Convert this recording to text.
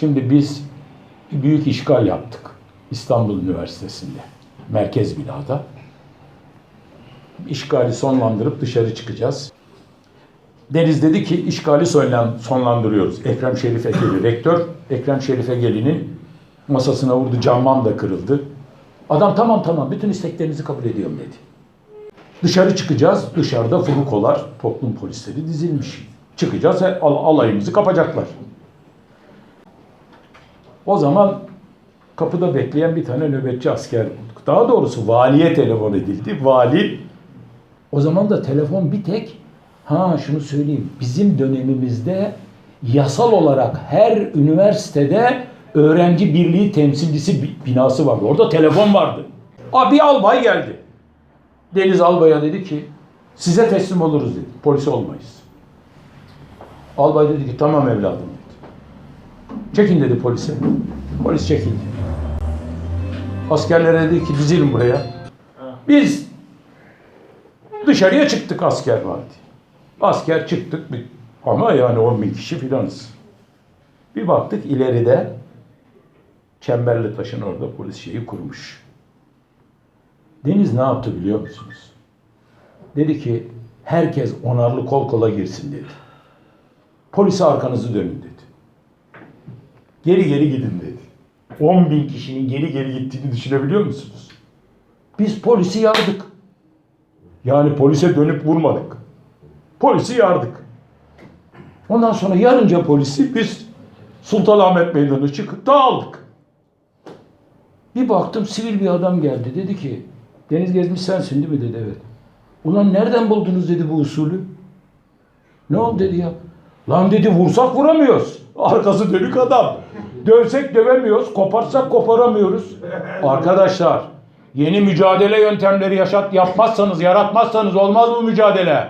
Şimdi biz büyük işgal yaptık. İstanbul Üniversitesi'nde. Merkez binada. İşgali sonlandırıp dışarı çıkacağız. Deniz dedi ki işgali sonlan- sonlandırıyoruz. Ekrem Şerif Egeli rektör. Ekrem Şerif Egeli'nin masasına vurdu. Camman da kırıldı. Adam tamam tamam bütün isteklerinizi kabul ediyorum dedi. Dışarı çıkacağız. Dışarıda furukolar, toplum polisleri dizilmiş. Çıkacağız, al- alayımızı kapacaklar. O zaman kapıda bekleyen bir tane nöbetçi asker bulduk. Daha doğrusu valiye telefon edildi. Vali o zaman da telefon bir tek ha şunu söyleyeyim. Bizim dönemimizde yasal olarak her üniversitede öğrenci birliği temsilcisi bi- binası vardı. Orada telefon vardı. Aa, bir albay geldi. Deniz Albay'a dedi ki size teslim oluruz dedi. Polis olmayız. Albay dedi ki tamam evladım. Çekin dedi polise. Polis çekildi. Askerlere dedi ki dizilin buraya. Biz dışarıya çıktık asker var diye. Asker çıktık bir- ama yani 10 bin kişi filanız. Bir baktık ileride Çemberli Taş'ın orada polis şeyi kurmuş. Deniz ne yaptı biliyor musunuz? Dedi ki herkes onarlı kol kola girsin dedi. Polise arkanızı dönün dedi. Geri geri gidin dedi. 10 bin kişinin geri geri gittiğini düşünebiliyor musunuz? Biz polisi yardık. Yani polise dönüp vurmadık. Polisi yardık. Ondan sonra yarınca polisi biz Sultanahmet Meydanı'na çıkıp dağıldık. Bir baktım sivil bir adam geldi. Dedi ki Deniz Gezmiş sensin değil mi dedi evet. Ulan nereden buldunuz dedi bu usulü. Ne oldu dedi ya. Lan dedi vursak vuramıyoruz. Arkası dönük adam. Dövsek dövemiyoruz. Koparsak koparamıyoruz. Arkadaşlar yeni mücadele yöntemleri yaşat yapmazsanız yaratmazsanız olmaz bu mücadele.